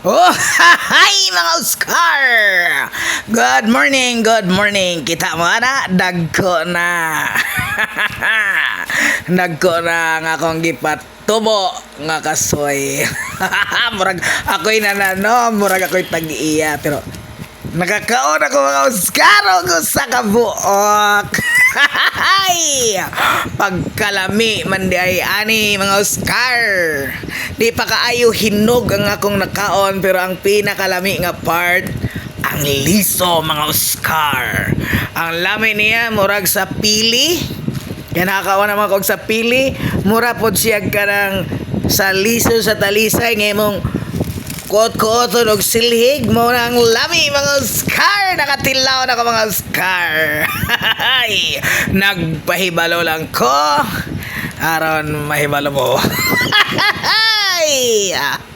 Oh, hi mga Oscar! Good morning, good morning. Kita mo na, dagko na. dagko na nga akong gipatubo nga kasoy. murag ako'y nanano, murag ako'y tag-iya. Pero nakakaon ako mga Oscar o sa kabuok. Pagkalami man di ay ani mga Oscar. Di pa kaayo hinog ang akong nakaon pero ang pinakalami nga part ang liso mga Oscar. Ang lami niya murag sa pili. Yan nakakawa naman kog sa pili. Mura pod siya ka ng sa liso sa talisay ngay mong Kuot-kuoton og silhig mo ng lami mga Oscar nakatilaw na ko mga Oscar Ay, nagpahibalo lang ko. Aron mahibalo mo. Ah.